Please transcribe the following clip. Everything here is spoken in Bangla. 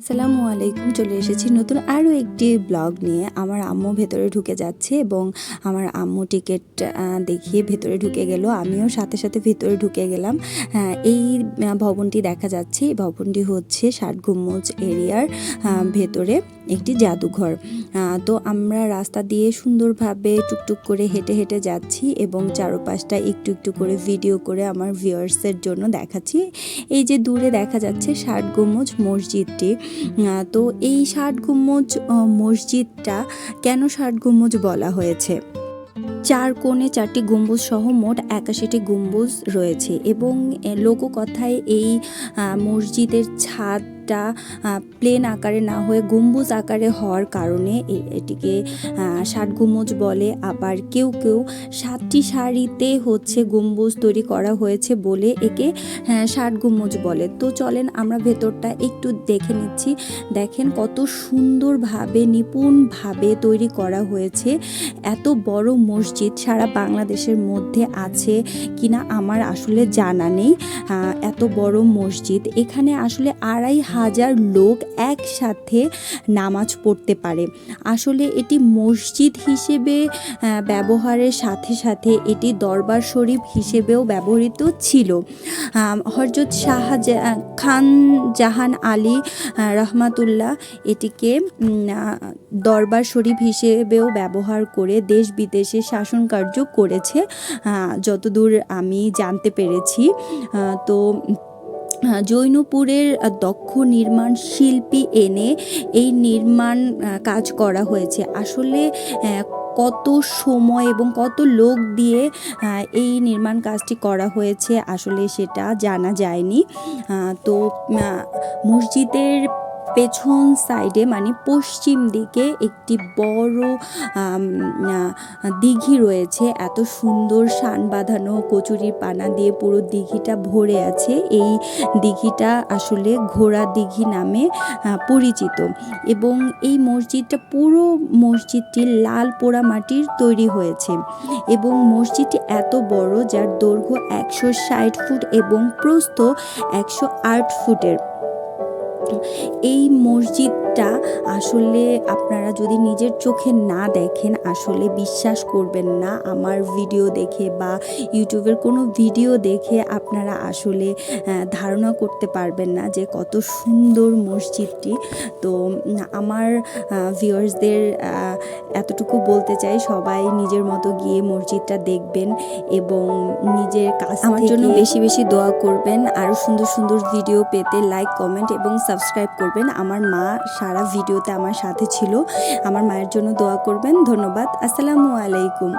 আসসালামু আলাইকুম, চলে এসেছি নতুন আরও একটি ব্লগ নিয়ে। আমার আম্মু ভেতরে ঢুকে যাচ্ছে এবং আমার আম্মু টিকিট দেখিয়ে ভেতরে ঢুকে গেল। আমিও সাথে সাথে ভেতরে ঢুকে গেলাম। এই ভবনটি দেখা যাচ্ছে। এই ভবনটি হচ্ছে ষাট গুম্মজ এরিয়ার ভেতরে একটি জাদুঘর। তো আমরা রাস্তা দিয়ে সুন্দরভাবে টুকটুক করে হেঁটে হেঁটে যাচ্ছি এবং চারপাশটা একটু একটু করে ভিডিও করে আমার ভিউয়ার্সের জন্য দেখাচ্ছি। এই যে দূরে দেখা যাচ্ছে ষাট গুম্মজ মসজিদটি। তো এই ষাট গুম্মজ মসজিদটা কেন ষাট গুম্মজ বলা হয়েছে? চার কোণে চারটি গম্বুজ সহ মোট একাশিটি গম্বুজ রয়েছে এবং লোককথায় এই মসজিদের ছাদটা প্লেন আকারে না হয়ে গম্বুজ আকারে হওয়ার কারণে এটিকে ষাট গম্বুজ বলে। আবার কেউ কেউ সাতটি শাড়িতে হচ্ছে গম্বুজ তৈরি করা হয়েছে বলে একে হ্যাঁ, ষাট গম্বুজ বলে। তো চলেন আমরা ভেতরটা একটু দেখে নিচ্ছি। দেখেন কত সুন্দরভাবে নিপুণভাবে তৈরি করা হয়েছে। এত বড় মসজিদ সারা বাংলাদেশের মধ্যে আছে কিনা আমার আসলে জানা নেই। এত বড় মসজিদ এখানে আসলে আড়াই হাজার লোক একসাথে নামাজ পড়তে পারে। আসলে এটি মসজিদ হিসেবে ব্যবহারের সাথে সাথে এটি দরবার শরীফ হিসেবেও ব্যবহৃত ছিল। হরজত শাহজাহান খান জাহান আলী রহমাতুল্লাহ এটিকে দরবার শরীফ হিসেবেও ব্যবহার করে দেশ বিদেশে শাসন কার্য করেছে। যতদূর আমি জানতে পেরেছি তো জৈনপুরের দক্ষ নির্মাণ শিল্পী এনে এই নির্মাণ কাজ করা হয়েছে। আসলে কত সময় এবং কত লোক দিয়ে এই নির্মাণ কাজটি করা হয়েছে আসলে সেটা জানা যায়নি। তো মসজিদের পেছন সাইডে মানে পশ্চিম দিকে একটি বড় দিঘি রয়েছে। এত সুন্দর সান বাঁধানো কচুরির পানা দিয়ে পুরো দিঘিটা ভরে আছে। এই দিঘিটা আসলে ঘোড়া দিঘি নামে পরিচিত। এবং এই মসজিদটা পুরো মসজিদটি লাল পোড়া মাটির তৈরি হয়েছে। এবং মসজিদটি এত বড় যার দৈর্ঘ্য একশো ষাট ফুট এবং প্রস্থ একশো আট ফুটের। এই মসজিদটা আসলে আপনারা যদি নিজের চোখে না দেখেন আসলে বিশ্বাস করবেন না। আমার ভিডিও দেখে বা ইউটিউবের কোনো ভিডিও দেখে আপনারা আসলে ধারণা করতে পারবেন না যে কত সুন্দর মসজিদটি। তো আমার ভিউয়ার্সদের এতটুকু বলতে চাই সবাই নিজের মতো গিয়ে মসজিদটা দেখবেন এবং নিজের কাজ আমার জন্য বেশি বেশি দোয়া করবেন। আরও সুন্দর সুন্দর ভিডিও পেতে লাইক কমেন্ট এবং সাবস্ক্রাইব করবেন। আমার মা সারা ভিডিওতে আমার সাথে ছিল। আমার মায়ের জন্য দোয়া করবেন। ধন্যবাদ। আসসালামু আলাইকুম।